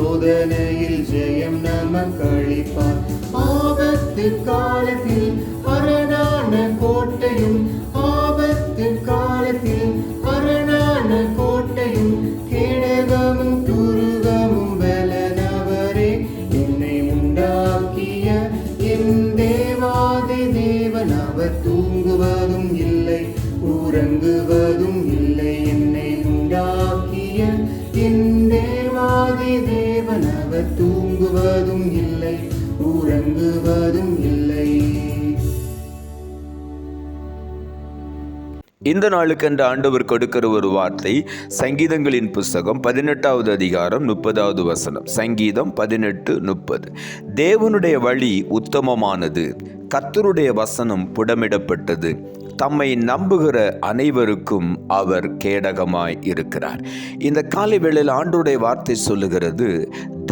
சோதனையில் ஜெயம் நமக்கு அளிப்பார் ஆபத்து காலத்தில் அரணான கோட்டையும் ஆபத்து காலத்தில் அரணான கோட்டையும் கேடகமும் துருகமும் பலனவரே என்னை உண்டாக்கிய என் தேவாதி தேவன் அவர் தூங்குவார். அவர் தூங்குவதும் இல்லை உறங்குவதும் இல்லை. இந்த நாளுக்கென்று ஆண்டவர் கொடுக்கிற ஒரு வார்த்தை சங்கீதங்களின் புஸ்தகம் பதினெட்டாவது அதிகாரம் முப்பதாவது வசனம். சங்கீதம் பதினெட்டு முப்பது. தேவனுடைய வழி உத்தமமானது கத்தருடைய வசனம் புடமிடப்பட்டது. தம்மை நம்புகிற அனைவருக்கும் அவர் கேடகமாய் இருக்கிறார். இந்த காலை வேளையில் ஆண்டுடைய வார்த்தை சொல்லுகிறது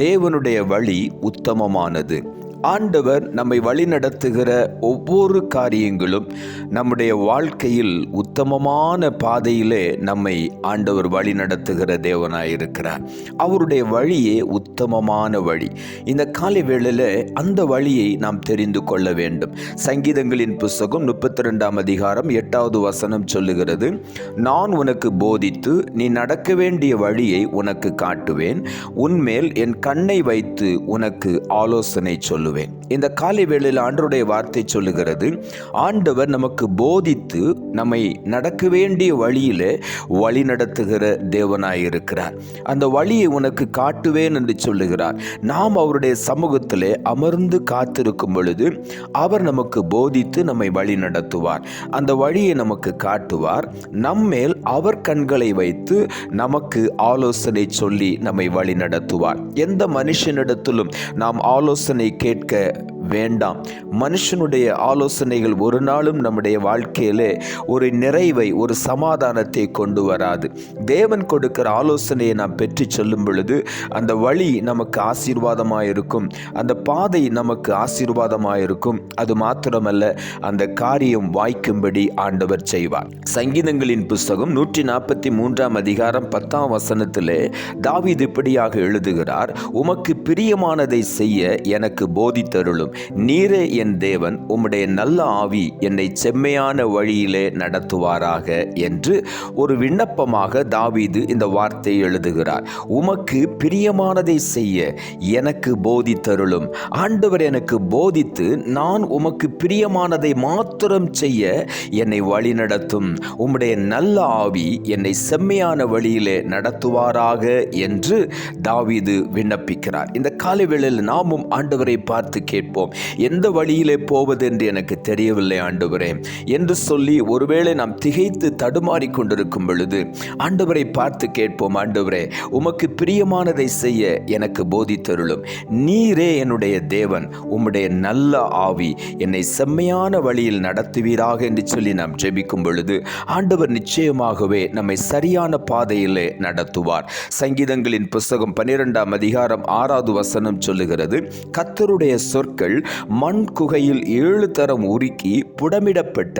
தேவனுடைய வழி உத்தமமானது. ஆண்டவர் நம்மை வழிநடத்துகிற ஒவ்வொரு காரியங்களும் நம்முடைய வாழ்க்கையில் உத்தமமான பாதையிலே நம்மை ஆண்டவர் வழிநடத்துகிற தேவனாய் இருக்கிறார் அவருடைய வழியே உத்தமமான வழி. இந்த காலை வேளையில் அந்த வழியை நாம் தெரிந்து கொள்ள வேண்டும். சங்கீதங்களின் புஸ்தகம் முப்பத்தி ரெண்டாம் அதிகாரம் எட்டாவது வசனம் சொல்லுகிறது நான் உனக்கு போதித்து நீ நடக்க வேண்டிய வழியை உனக்கு காட்டுவேன். உன்மேல் என் கண்ணை வைத்து உனக்கு ஆலோசனை சொல்லு சொல்லுவேன் இந்த காலை வேளையில் ஆண்டருடைய வார்த்தை சொல்லுகிறது ஆண்டவர் நமக்கு போதித்து நம்மை நடக்க வேண்டிய வழியிலே வழி நடத்துகிற தேவனாய் இருக்கிறார் அந்த வழியை உனக்கு காட்டுவேன் என்று சொல்லுகிறார். நாம் அவருடைய சமூகத்திலே அமர்ந்து காத்திருக்கும் பொழுது அவர் நமக்கு போதித்து நம்மை வழி நடத்துவார். அந்த வழியை நமக்கு காட்டுவார். நம்மேல் அவர் கண்களை வைத்து நமக்கு ஆலோசனை சொல்லி நம்மை வழி நடத்துவார். எந்த மனுஷனிடத்திலும் நாம் ஆலோசனை கேட்க it. வேண்டாம். மனுஷனுடைய ஆலோசனைகள் ஒரு நாளும் நம்முடைய வாழ்க்கையிலே ஒரு நிறைவை ஒரு சமாதானத்தை கொண்டு வராது. தேவன் கொடுக்கிற ஆலோசனையை நாம் பெற்று சொல்லும் பொழுது அந்த வழி நமக்கு ஆசீர்வாதமாக இருக்கும் அந்த பாதை நமக்கு ஆசீர்வாதமாக இருக்கும் அது மாத்திரமல்ல அந்த காரியம் வாய்க்கும்படி ஆண்டவர் செய்வார். சங்கீதங்களின் புஸ்தகம் நூற்றி நாற்பத்தி மூன்றாம் அதிகாரம் பத்தாம் வசனத்திலே தாவீது இப்படியாக எழுதுகிறார் உமக்கு பிரியமானதை செய்ய எனக்கு போதித்தருளும். நீரே என் தேவன் உம்முடைய நல்ல ஆவி என்னை செம்மையான வழியிலே நடத்துவாராக என்று ஒரு விண்ணப்பமாக தாவீது இந்த வார்த்தையை எழுதுகிறார். உமக்கு பிரியமானதை செய்ய எனக்கு போதித்தருளும். ஆண்டவர் எனக்கு போதித்து நான் உமக்கு பிரியமானதை மாத்திரம் செய்ய என்னை வழி நடத்தும். உம்முடைய நல்ல ஆவி என்னை செம்மையான வழியிலே நடத்துவாராக என்று தாவீது விண்ணப்பிக்கிறார். இந்த காலை வேளையில் நாமும் ஆண்டவரை பார்த்து கேட்போம். எந்த வழியிலே போவது என்று எனக்கு தெரியவில்லை ஆண்டவரே. என்று சொல்லி ஒருவேளை நாம் திகைத்து தடுமாறி கொண்டிருக்கும் பொழுது ஆண்டவரை பார்த்து கேட்போம் ஆண்டவரே உமக்கு பிரியமானதை செய்ய எனக்கு போதித்தருளும். நீரே என்னுடைய தேவன் உம்முடைய நல்ல ஆவி என்னை செம்மையான வழியில் நடத்துவீராக என்று சொல்லி நாம் ஜெபிக்கும் பொழுது ஆண்டவர் நிச்சயமாகவே நம்மை சரியான பாதையிலே நடத்துவார். சங்கீதங்களின் புஸ்தகம் பன்னிரெண்டாம் அதிகாரம் ஆறாவது வசனம் சொல்லுகிறது கத்தருடைய சொற்கள் மண் குகையில் ஏழு தரம் உருக்கி புடமிடப்பட்ட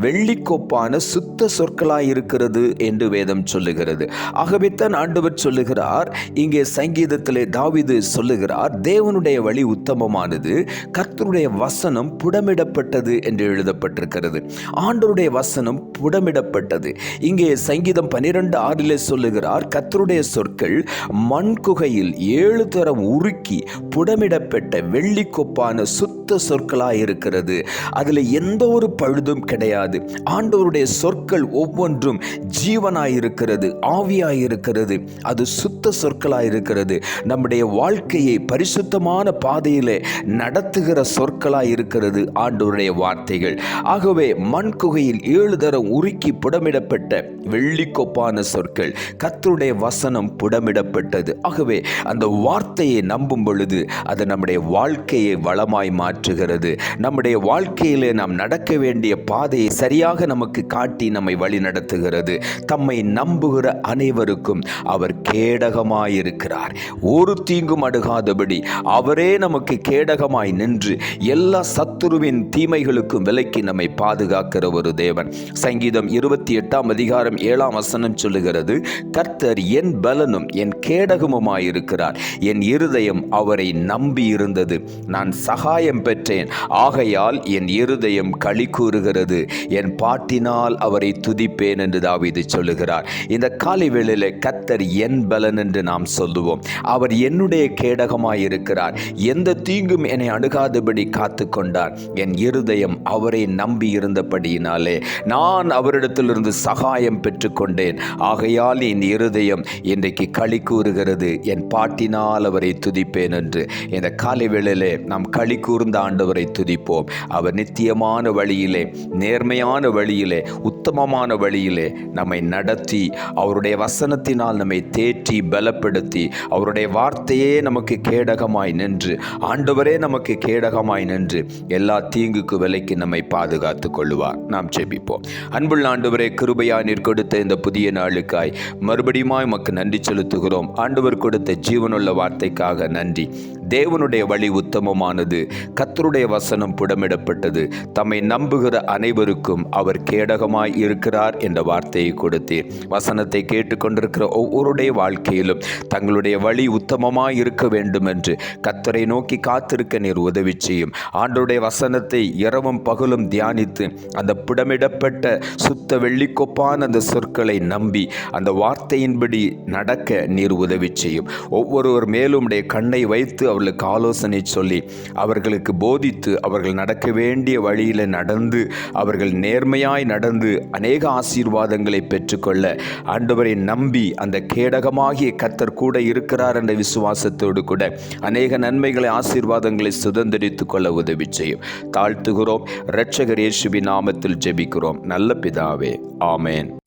வெள்ளிக்கொப்பான சுத்த சொற்களாயிருக்கிறது என்று வேதம் சொல்லுகிறது. ஆகவேத்தான் ஆண்டவர் சொல்லுகிறார் இங்கே சங்கீதத்திலே தாவிது சொல்லுகிறார் தேவனுடைய வழி உத்தமமானது கர்த்தருடைய வசனம் புடமிடப்பட்டது என்று எழுதப்பட்டிருக்கிறது. ஆண்டருடைய வசனம் புடமிடப்பட்டது. இங்கே சங்கீதம் பனிரெண்டு ஆறிலே சொல்லுகிறார் கர்த்தருடைய சொற்கள் மண் குகையில் ஏழு தரம் உருக்கி புடமிடப்பட்ட வெள்ளிக்கொப்பான வெள்ளிக்கொப்பான சுத்த சொற்களாக இருக்கிறது அதில் எந்த ஒரு பழுதும் கிடையாது. ஆண்டவருடைய சொற்கள் ஒவ்வொன்றும் ஜீவனாய் இருக்கிறது ஆவியாய் இருக்கிறது அது சுத்த சொற்களாய் இருக்கிறது நம்முடைய வாழ்க்கையை பரிசுத்தமான பாதையில் நடத்துகிற சொற்களாய் இருக்கிறது ஆண்டவருடைய வார்த்தைகள். ஆகவே மண் குகையில் ஏழு தரம் உருக்கி புடமிடப்பட்ட வெள்ளிக்கொப்பான சொற்கள் கத்தருடைய வசனம் புடமிடப்பட்டது. ஆகவே அந்த வார்த்தையை நம்பும் பொழுது அது நம்முடைய வாழ்க்கையை வளமாய் மாற்றுகிறது. நம்முடைய வாழ்க்கையிலே நாம் நடக்க வேண்டிய பாதையை சரியாக நமக்கு காட்டி நம்மை வழி நடத்துகிறது. தம்மை நம்புகிற அனைவருக்கும் அவர் கேடகமாயிருக்கிறார் ஒரு தீங்கும் அடுகாதபடி அவரே நமக்கு கேடகமாய் நின்று எல்லா சத்துருவின் தீமைகளுக்கும் விலக்கி நம்மை பாதுகாக்கிற ஒரு தேவன். சங்கீதம் இருபத்தி எட்டாம் அதிகாரம் ஏழாம் வசனம் சொல்லுகிறது கர்த்தர் என் பலனும் என் கேடகமுமாயிருக்கிறார் என் இருதயம் அவரை நம்பி இருந்தது. நான் சகாயம் பெற்றேன். ஆகையால் என் இருதயம் களி கூறுகிறது. என் பாட்டினால் அவரை துதிப்பேன் என்று தாவிது சொல்லுகிறார். இந்த காலை வேளையில் கத்தர் என் பலன் என்று நாம் சொல்லுவோம். அவர் என்னுடைய கேடகமாய் இருக்கிறார் எந்த தீங்கும் என்னை அணுகாதபடி காத்து கொண்டார் என் இருதயம் அவரை நம்பி இருந்தபடியினாலே நான் அவரிடத்திலிருந்து சகாயம் பெற்றுக்கொண்டேன். ஆகையால் என் இருதயம் இன்றைக்கு களி கூறுகிறது. என் பாட்டினால் அவரை துதிப்பேன் என்று. இந்த காலை வேளையிலே நாம் களி கூர்ந்த ஆண்டவரை துதிப்போம். அவர் நித்தியமான வழியிலே நேர்மையான வழியிலே உத்தமமான வழியிலே நம்மை நடத்தி அவருடைய வசனத்தினால் நம்மை தேற்றி பலப்படுத்தி அவருடைய வார்த்தையே நமக்கு கேடகமாய் நின்று ஆண்டவரே நமக்கு கேடகமாய் நின்று எல்லா தீங்குக்கு விலைக்கு நம்மை பாதுகாத்து கொள்ளுவார். நாம் ஜெபிப்போம். அன்புள்ள ஆண்டவரே கிருபையா நீர் கொடுத்த இந்த புதிய நாளுக்காய் மறுபடியுமாய் மக்கு நன்றி செலுத்துகிறோம். ஆண்டவர் கொடுத்த ஜீவனுள்ள வார்த்தைக்காக நன்றி. தேவனுடைய வழி உத்தமமானது. கத்தருடைய வசனம் புடமிடப்பட்டது. தம்மை நம்புகிற அனைவருக்கும் அவர் கேடகமாய் இருக்கிறார் என்ற வார்த்தையை கொடுத்தீர். வசனத்தை கேட்டுக்கொண்டிருக்கிற ஒவ்வொருடைய வாழ்க்கையிலும் தங்களுடைய வழி உத்தமமாய் இருக்க வேண்டும் என்று கத்தரை நோக்கி காத்திருக்க நீர் உதவி செய்யும். ஆண்டோடைய வசனத்தை இரவும் பகலும் தியானித்து அந்த புடமிடப்பட்ட சுத்த வெள்ளிக்கொப்பான அந்த சொற்களை நம்பி அந்த வார்த்தையின்படி நடக்க நீர் உதவி செய்யும். ஒவ்வொருவர் மேலும் உடைய கண்ணை வைத்து அவர்களுக்கு ஆலோசனை சொல்லி அவர்களுக்கு போதித்து அவர்கள் நடக்க வேண்டிய வழியில் நடந்து அவர்கள் நேர்மையாய் நடந்து அநேக ஆசீர்வாதங்களை பெற்றுக்கொள்ள ஆண்டவரை நம்பி அந்த கேடகமாகிய கத்தர் கூட இருக்கிறார் என்ற விசுவாசத்தோடு கூட அநேக நன்மைகளை ஆசீர்வாதங்களை சுதந்திரித்துக் கொள்ள உதவி செய்யும். தாழ்த்துகிறோம். இரட்சகர் இயேசுவின் நாமத்தில் ஜெபிக்கிறோம். நல்ல பிதாவே. ஆமேன்.